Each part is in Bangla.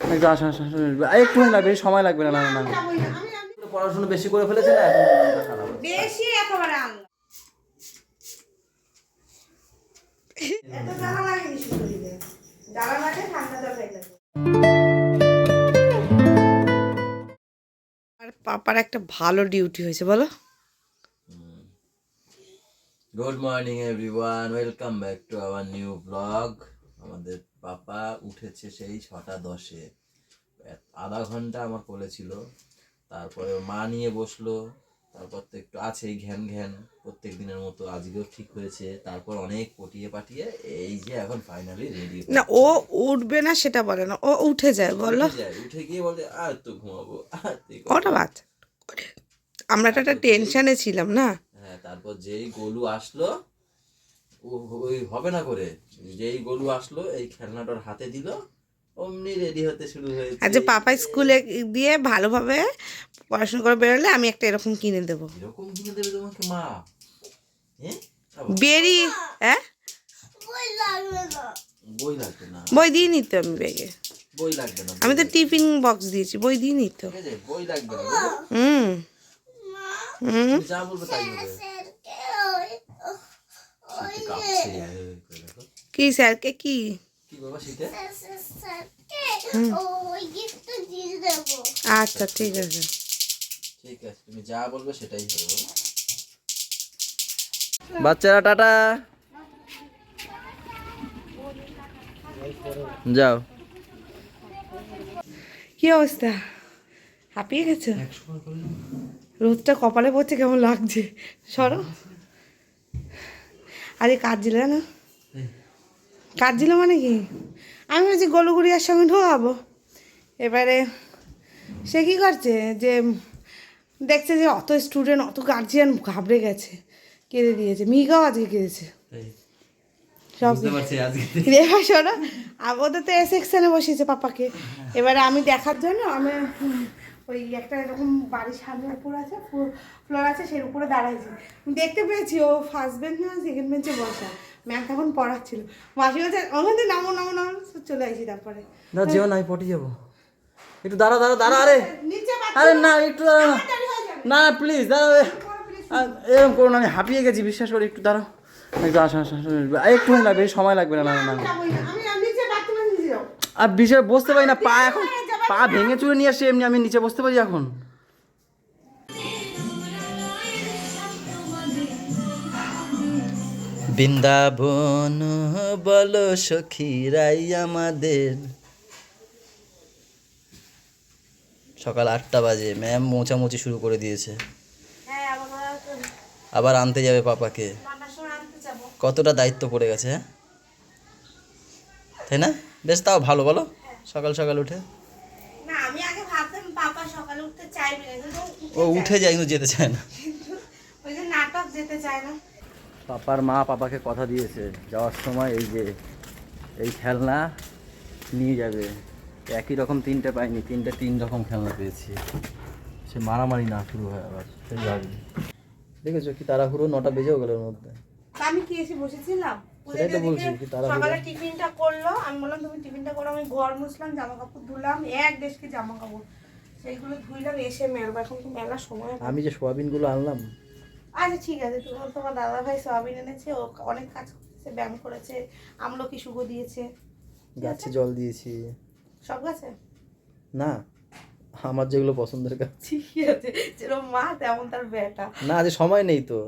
একটু আসা আসা একটু লাগবে সময় লাগবে না না না না। পড়াশোনা বেশি করে ফেলেছে না। বেশি একেবারে এত জ্বালা লাগেনি জ্বালা লাগে ঠান্ডা জল খাইতে আর পাপার একটা ভালো ডিউটি হয়েছে বলো। Good morning everyone welcome back to our new blog আমাদের পাপা উঠেছে সেই ছটা দশে। আধা ঘণ্টা আমার কোলে ছিল। তারপরে মা নিয়ে বসল। তারপর তো একটু আছেই ঘ্যান ঘ্যান। প্রত্যেক দিনের মতো আজকেও ঠিক হয়েছে। তারপর অনেক পটিয়ে পাটিয়ে এই যে এখন ফাইনালি রেডি না ও উঠবে না সেটা বলে না। ও উঠে যায় বলো। উঠে গিয়ে বলে আর তো ঘুমাবো আর ওটা বাচ্চা আমরা তো একটা টেনশনে ছিলাম না? হ্যাঁ তারপর যেই গোলু আসলো ওই হবে না করে। যেই গোলু আসলো এই খেলনাটার হাতে দিল অমনি রেডি হতে শুরু হয়েছে। যে পাপা স্কুলে দিয়ে ভালোভাবে পড়াশোনা করে বেরোলে আমি একটা এরকম কিনে দেবো। এরকম কিনে দেবে তোমাকে মা? হ্যাঁ বেরি হ্যাঁ বই লাগবে না। বই দিয়ে নিত আমি ব্যাগে। বই লাগবে না আমি তো টিফিন বক্স দিয়েছি বই দিয়ে নিত বই লাগবে না হুম। হুম। যা বলবে তাই হবে। শীতে কাঁপছে, দেখো। কি স্যারকে কি কি? বাবা শীতে? আচ্ছা ঠিক আছে। ঠিক আছে তুমি যা বলবে সেটাই হবে বাচ্চারা টাটা। যাও। কি অবস্থা? হাঁপিয়ে গেছো? রোদটা কপালে পড়ছে কেমন লাগছে? সরো। আরে কাঁদছিল না কাঁদছিল মানে কি? আমি বলছি গলুগুড়িয়ার সঙ্গে ঢোকাবো। এবারে সে কি করছে যে দেখছে যে অত স্টুডেন্ট অত গার্জিয়ান ঘাবড়ে গেছে কেঁদে দিয়েছে। মিহিকাও আজকে কেঁদেছে। সব এবার ওদের তো এ সেকশনে বসিয়েছে পাপাকে। এবারে আমি দেখার জন্য আমি ওই একটা এরকম বাড়ির সামনের উপর আছে ফ্লোর আছে সেই উপরে দাঁড়াইছি দেখতে পেয়েছি ও ফার্স্ট বেঞ্চ না সেকেন্ড বেঞ্চে বসা ম্যাম তখন পড়াচ্ছিল মাসি বলছে ওখানে নামো নামো নামো চলে আসি তারপরে না যেও না আমি পটি যাব একটু দাঁড়া দাঁড়া দাঁড়া আরে আরে না একটু দাঁড়া না। না প্লিজ দাঁড়াও এরকম করো না আমি হাঁপিয়ে গেছি বিশ্বাস করে একটু দাঁড়াও একটু আসা আসা। একটু লাগবে সময় লাগবে না না না আর বিষয় বসতে পারি না পা এখন পা ভেঙে চুরে নিয়ে আসছে এমনি আমি নিচে বসতে পারি এখন। বৃন্দাবন বলো সখীরাই আমাদের। সকাল আটটা বাজে ম্যাম মোচামুচি শুরু করে দিয়েছে। হ্যাঁ আবার আনতে যাবে পাপাকে। কতটা দায়িত্ব পড়ে গেছে হ্যাঁ? তাই না? বেশ তাও ভালো বলো। সকাল সকাল উঠে না আমি আগে ভাবতাম পাপা সকালে উঠতে চাইবে ও উঠে যায় কিন্তু যেতে চায় না। ওই যে নাটক যেতে চায় না। পাপার মা পাপাকে কথা দিয়েছে যাওয়ার সময় এই যে এই খেলনা নিয়ে যাবে। একই রকম তিনটে পাইনি তিনটে তিন রকম খেলনা পেয়েছি। সে মারামারি না শুরু হয় আবার সেই ভাবি। দেখেছ কি তাড়াহুড়ো? নটা বেজেও গেল ওর মধ্যে। আমি কি এসে বসেছিলাম? সেটাই তো বলছি, কি তাড়াহুড়ো। সকালে টিফিনটা করল আমি বললাম তুমি টিফিনটা করো আমি ঘর মুছলাম জামা কাপড় ধুলাম এক দেশকে জামা কাপড় সেইগুলো ধুইলাম এসে মেলবো। এখন তো মেলার সময় আমি যে সোয়াবিনগুলো আনলাম। আচ্ছা ঠিক আছে। তোমার তোমার দাদা ভাই সোয়াবিন এনেছে ও অনেক কাজ করেছে ব্যায়াম করেছে আমলকি সুগো দিয়েছে। গাছে জল দিয়েছি। সব গাছে? না আমার যেগুলো পছন্দের গাছ। ঠিক আছে। যেরকম মা তেমন তার বেটা। না আজ সময় নেই তো।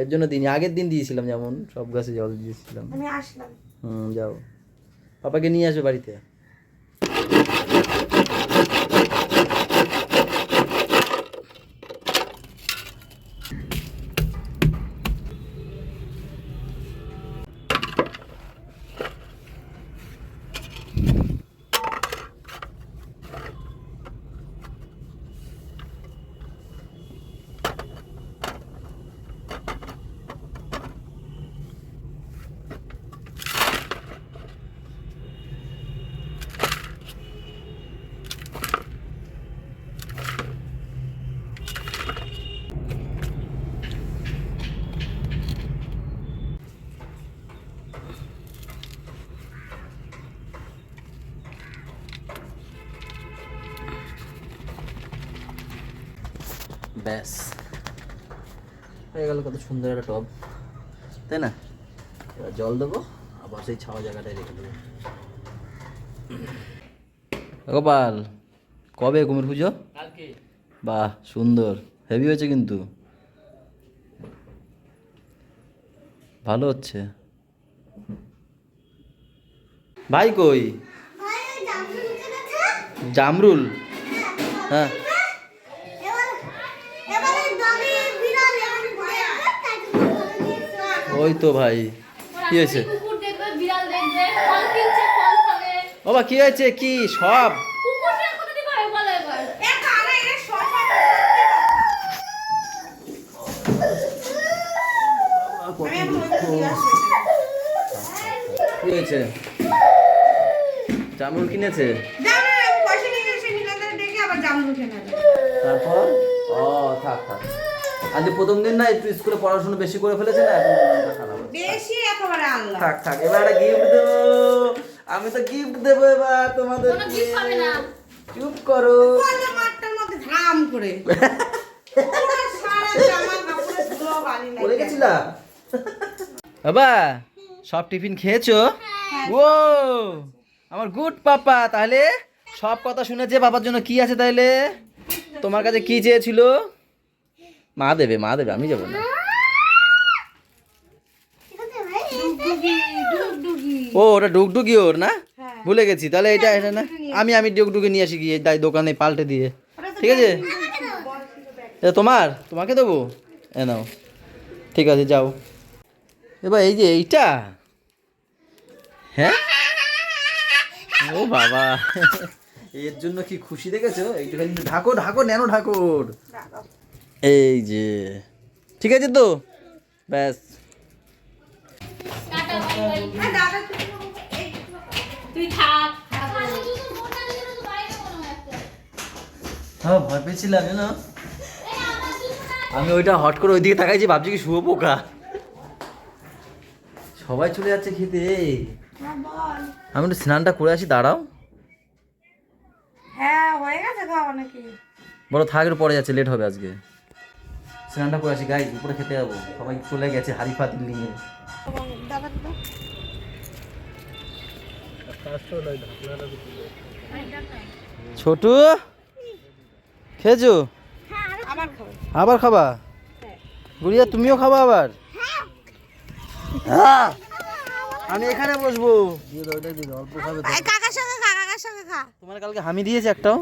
এর জন্য দিন আগের দিন দিয়েছিলাম যেমন সব গাছে জল দিয়েছিলাম। আমি আসলাম। হুম যাও। পাপাকে নিয়ে আসবে বাড়িতে? ব্যাস। হয়ে গেল কত সুন্দর একটা টব। তাই না? এবার জল দেবো আবার সেই ছাওয়া জায়গাটায় রেখে দেবো। গোপাল কবে কুমির পুজো? বাহ সুন্দর। হেভি হয়েছে কিন্তু। ভালো হচ্ছে। ভাই কই? জামরুল হ্যাঁ। ওই তো ভাই। কি হয়েছে? বাবা কি হয়েছে? কি? সব? হয় কি হয়েছে? জামরুল কিনেছে? তারপর? ও থাক থাক। আজ প্রথম দিন না একটু স্কুলে পড়াশোনা বেশি করে ফেলেছে না বেশি একেবারে আল্লাহ। থাক থাক এবার একটা গিফট দেবো। আমি তো গিফট দেবো এবার তোমাদের। চুপ করো। বললে মাঠটার মধ্যে ধাম করে। পড়ে। গেছিলা? বাবা সব টিফিন খেয়েছো? ও আমার গুড পাপা তাহলে সব কথা শুনেছে বাবার জন্য কি আছে তাহলে? তোমার কাছে কি চেয়েছিল? মা দেবে মা দেবে আমি যাব না। ও ওটা ডুগডুগি ওর না? ভুলে গেছি তাহলে এটা এটা না? আমি আমি ডুগডুগি নিয়ে আসি গিয়ে তাই দোকানে পাল্টে দিয়ে। ঠিক আছে? এটা তোমার? তোমাকে দেবো? এ নাও। ঠিক আছে যাও। এবার এই যে এইটা? হ্যাঁ? ও বাবা। এর জন্য কি খুশি দেখেছ? এইটুখানি ঢাকো ঢাকো ন্যানো ঢাকোর। এই যে ঠিক আছে তো? ব্যাস। টাটা বাই বাই হ্যাঁ, হয় হ্যাঁ ভয় পেয়েছিলাম জানো? আমি ওইটা হট করে ওইদিকে তাকাইছি ভাবছি কি শুভ পোকা। সবাই চলে যাচ্ছে খেতে আমি একটু স্নানটা করে আসি দাঁড়াও। হ্যাঁ হয়ে গেছে খাওয়া নাকি বলো থাক পরে যাচ্ছে লেট হবে আজকে। স্নানটা করে আসি গাই উপরে খেতে যাব। সবাই চলে গেছে হাড়ি পাতিল নিয়ে দাদা ছোটু খেয়েছো? আবার খাবা। গুড়িয়া তুমিও খাবা আবার? হ্যাঁ। আমি এখানে বসবো। দিয়ে দাও, এটা দিয়ে দাও, অল্প খাবে তো। কাকার সঙ্গে খা কাকার সঙ্গে খা। তোমার কালকে হামি দিয়েছে একটাও?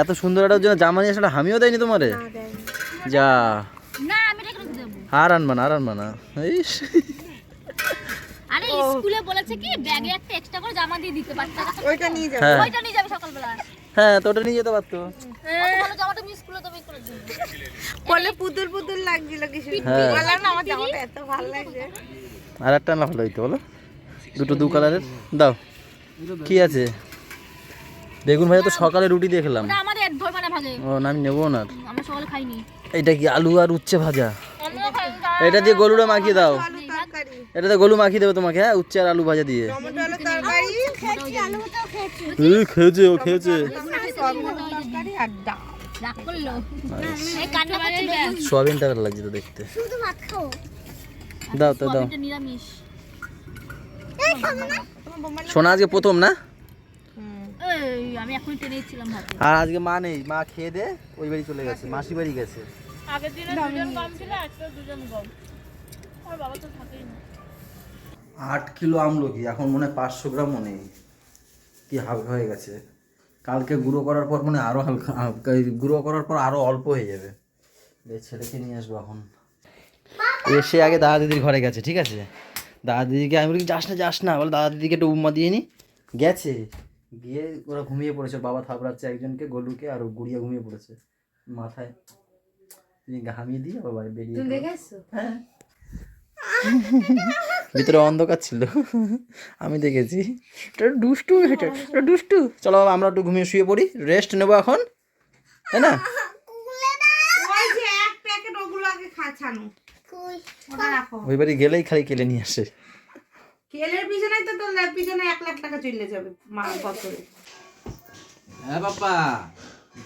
এত সুন্দর একটা জন্য জামা নিয়ে সেটা হামিও দেয়নি তোমারে? যা। না আমি এটা কেন দেবো আর আনবা না আর আনবা না। আরে স্কুলে বলেছে কি ব্যাগে একটা এক্সট্রা করে জামা দিয়ে দিতে বাচ্চা ওইটা নিয়ে যাব। হ্যাঁ। ওইটা নিয়ে যাবে সকালবেলা। হ্যাঁ তো ওটা নিয়ে যেতে পারতো। অত ভালো জামাটা আমি স্কুলে তুমি করে দিবে বলে পুতুল পুতুল লাগছিল কিছু। হ্যাঁ। বললাম না আমার জামাটা এত ভালো লাগছে। আর একটা না ভালো হইতো বলো? দুটো দু কালারের দাও। কি আছে? বেগুন ভাজা তো সকালে রুটি দিয়ে খেলাম। ওটা আমাদের এক ধরবে না ভাগে ও না আমি নেব না আমরা সকালে কি আলু আর উচ্ছে ভাজা? এটা দিয়ে গলুটা মাখিয়ে দাও। আলু তরকারি। এটাতে গলু মাখিয়ে দেবে তোমাকে হ্যাঁ? উচ্ছে আর আলু ভাজা দিয়ে। খেয়েছি ও খেয়েছে। তরকারি আর ডাল। রাগ করল। এই কান্না করছে কেন? সোয়াবিন টাকার লাগছে তো দেখতে। শুধু ভাত খাও। দাও তো দাও। সোনা আজকে প্রথম না? আমি এখনই টেনে ছিলাম আর আজকে মা নেই মা খেয়ে দে ওই বাড়ি চলে গেছে মাসি বাড়ি গেছে। আগের দিনে দুজন কম ছিল আজকে দুজন কম আর বাবা তো থাকেই না। আট কিলো আমলকি এখন মনে হয় পাঁচশো গ্রামও নেই। কি হালকা হয়ে গেছে। কালকে গুঁড়ো করার পর মনে আরও হালকা হালকা গুঁড়ো করার পর আরও অল্প হয়ে যাবে। এই ছেলেকে নিয়ে আসব এখন। এসে আগে দাদা দিদির ঘরে গেছে ঠিক আছে? দাদা দিদিকে আমি বলি যাস না যাস না। বলে দাদা দিদিকে একটু উম্মা দিয়ে নি। গেছে। গিয়ে ওরা ঘুমিয়ে পড়েছে বাবা থাপড়াচ্ছে একজনকে গলুকে আর গুড়িয়া ঘুমিয়ে পড়েছে মাথায়। তুমি ঘামিয়ে দিয়ে বাবা বেরিয়ে দেখেছ হ্যাঁ। ভিতরে অন্ধকার ছিল। আমি দেখেছি। এটা দুষ্টু এটা এটা দুষ্টু। চলো বাবা, আমরা একটু ঘুমিয়ে শুয়ে পড়ি। রেস্ট নেব এখন। তাই না? ওই যে এক প্যাকেট ওগুলো আগে খাছানো ওটা রাখো। ওই বাড়ি গেলেই খালি কেলে নিয়ে আসে। কেলের পিছনে তো তোর পিছনে এক লাখ টাকা চলে যাবে মা বছরে হ্যাঁ বাপ্পা।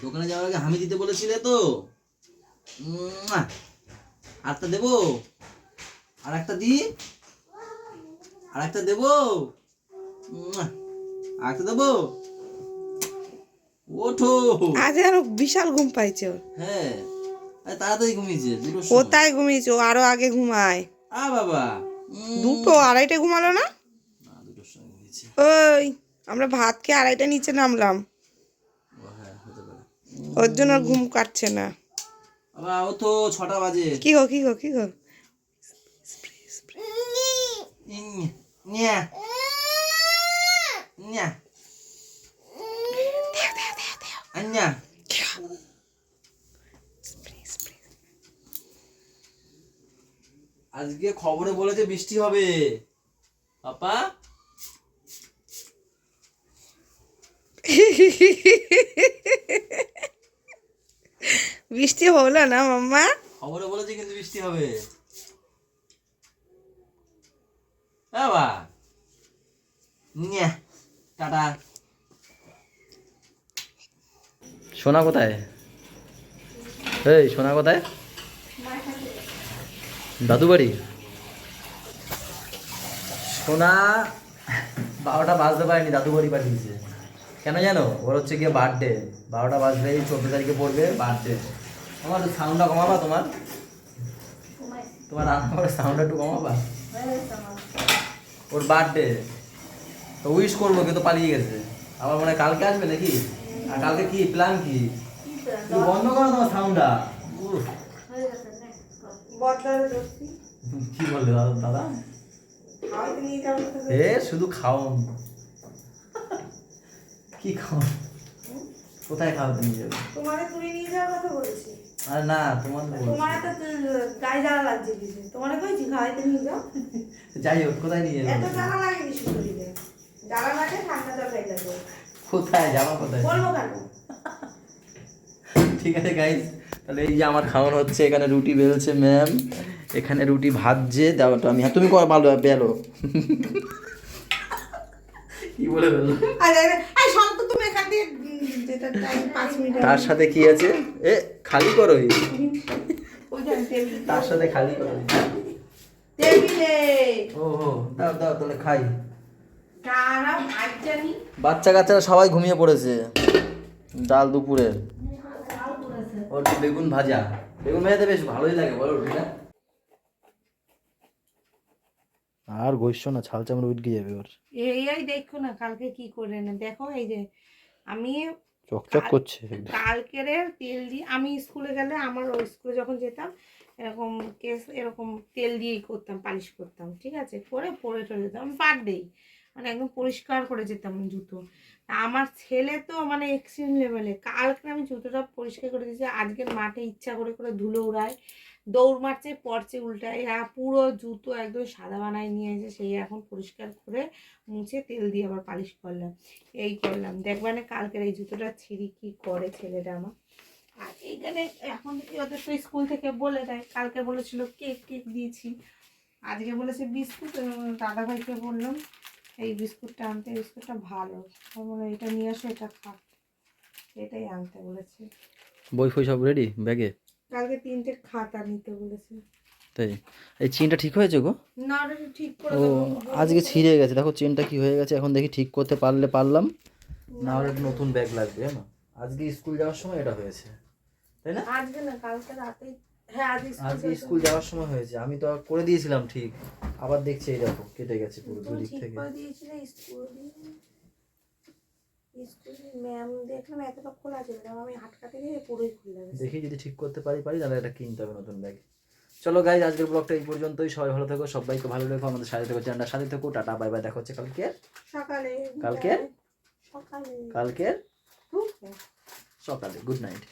দোকানে যাওয়ার আগে হামি দিতে বলেছিলে তো। আরেকটা দেবো? আর একটা দি? আর একটা দেবো। আর একটা দেবো? ওঠো। আজ যেন বিশাল ঘুম পাইছে ওর। হ্যাঁ। তাড়াতাড়ি ঘুমিয়েছে দুটো কোথায় ঘুমিয়েছে আরও আগে ঘুমায়। আ বাবা। দুটো আড়াইটা ঘুমালো না? ওই আমরা ভাত খেয়ে আড়াইটা নিচে নামলাম। হ্যাঁ ওর জন্য আর ঘুম কাটছে না। ও তো ছটা বাজে। কি গো কি গো কি গো? আন্যা। আজকে খবরে বলেছে বৃষ্টি হবে। পাপা? বৃষ্টি হলো না মাম্মা? খবরে বলেছে কিন্তু বৃষ্টি হবে। বাবা। ন্যা টাটা। সোনা কোথায়? এই সোনা কোথায়? দাদু বাড়ি সোনা বারোটা বাজতে পারেনি দাদু বাড়ি পাঠিয়েছে। কেন জানো? ওর হচ্ছে গিয়ে বার্থডে বারোটা বাজলেই চোদ্দ তারিখে পড়বে বার্থডে তোমার সাউন্ডটা কমাবা তোমার? তোমার রান্নাঘরের সাউন্ডটা একটু কমাবা? ওর বার্থডে তো উইশ করব কিন্তু পালিয়ে গেছে। আবার মনে হয় কালকে আসবে নাকি? আর কালকে কি? প্ল্যান কি? বন্ধ করো তোমার সাউন্ডটা কি দাদা দাদা? এ শুধু খাওন কি খাওন কোথায় খাওয়াতে নিয়ে যাবে? তোমারে তুই নিয়ে যাওয়ার কথা বলেছি। আরে না তোমার। তোমারে তো গায়ে জ্বালা লাগছে কিছু। তোমারে কইছি খাওয়াইতে নিয়ে যাও। যাই হোক কোথায় নিয়ে এত যাবে জ্বালা লাগে কিছু শরীরে জ্বালা লাগে ঠান্ডা কোথায় যাওয়া কোথায়? বলব কেন? ঠিক আছে গাইজ তাহলে এই যে আমার খাওয়ানো হচ্ছে এখানে রুটি বেলছে ম্যাম এখানে রুটি ভাজছে দাও তো আমি। তুমি করো ভালো বেলো। কি বলে শান্ত তুমি এখান তার সাথে কি আছে? এ খালি করো তার সাথে খালি করো ও দাও দাও তাহলে খাই। বাচ্চা কাচ্চারা সবাই ঘুমিয়ে পড়েছে। ডাল দুপুরে। ওর তো বেগুন ভাজা। বেগুন ভাজাতে বেশ ভালোই লাগে বলো রুটিটা। আর গৈস্য না ছাল চামড় উঠে যাবে ওর। এই এই দেখো না কালকে কি করে না দেখো এই যে আমি চকচক করছে কালকের তেল দিয়ে আমি স্কুলে গেলে আমার ওই স্কুলে যখন যেতাম এরকম কেস এরকম তেল দিয়েই করতাম পালিশ করতাম ঠিক আছে? করে পরে চলে যেতাম। আমি পার দেই। মানে একদম পরিষ্কার করে যেতাম জুতো। আমার ছেলে তো মানে এক্সট্রিম লেভেলে কালকে আমি জুতোটা পরিষ্কার করে দিয়েছি, আজকের মাঠে ইচ্ছা করে করে ধুলো উড়ায়, দৌড় মারছে পড়ছে উল্টায়। এরা পুরো জুতো একদম সাদা বানায় নিয়ে এসে সেই এখন পরিষ্কার করে মুছে তেল দিয়ে আবার পালিশ করলাম। এই করলাম। দেখবানে কালকের এই জুতোটা ছিঁড়ি কি করে ছেলেটা আমার। আর এইখানে এখন ওদের তো স্কুল থেকে বলে দেয়, কালকে বলেছিল কেক কেক দিয়েছি। আজকে বলেছে বিস্কুট দাদা ভাইকে বললাম এই বিস্কুটটা আনতে বিস্কুটটা ভালো। বললাম এটা নিয়ে আসো এটা খা এটাই আনতে বলেছে। বই ফই সব রেডি ব্যাগে? কালকে তিনটে খাতা নিতে বলেছে। তাই? এই চেনটা ঠিক হয়েছে গো? না ওটা ঠিক করে ও আজকে ছিঁড়ে গেছে। দেখো চেনটা কি হয়ে গেছে এখন দেখি ঠিক করতে পারলে পারলাম। না হলে নতুন ব্যাগ লাগবে জানো? আজকে স্কুল যাওয়ার সময় এটা হয়েছে। তাই না? আজকে না কালকে রাতে হ্যাঁ আজকে স্কুল যাওয়ার সময়। হয়েছে। আমি তো করে দিয়েছিলাম ঠিক। আবার দেখছি এই দেখো কেটে গেছে পুরো দুদিক থেকে। করে দিয়েছিলে স্কুল স্কুল ম্যাম দেখলাম এতটা খোলা ছিল না আমি আটকাতে গিয়ে পুরোই খুলে দেখি যদি ঠিক করতে পারি পারি তাহলে এটা কিনতে হবে নতুন ব্যাগ চলো গাইজ আজকের ব্লগটা এই পর্যন্তই। সবাই ভালো থেকো সবাইকে ভালো রেখো আমাদের সাথে থেকো চ্যানেলটা সাথে থেকো। টাটা বাই বাই দেখা হচ্ছে কালকে। সকালে। কালকে? সকালে। কালকে? সকালে গুড নাইট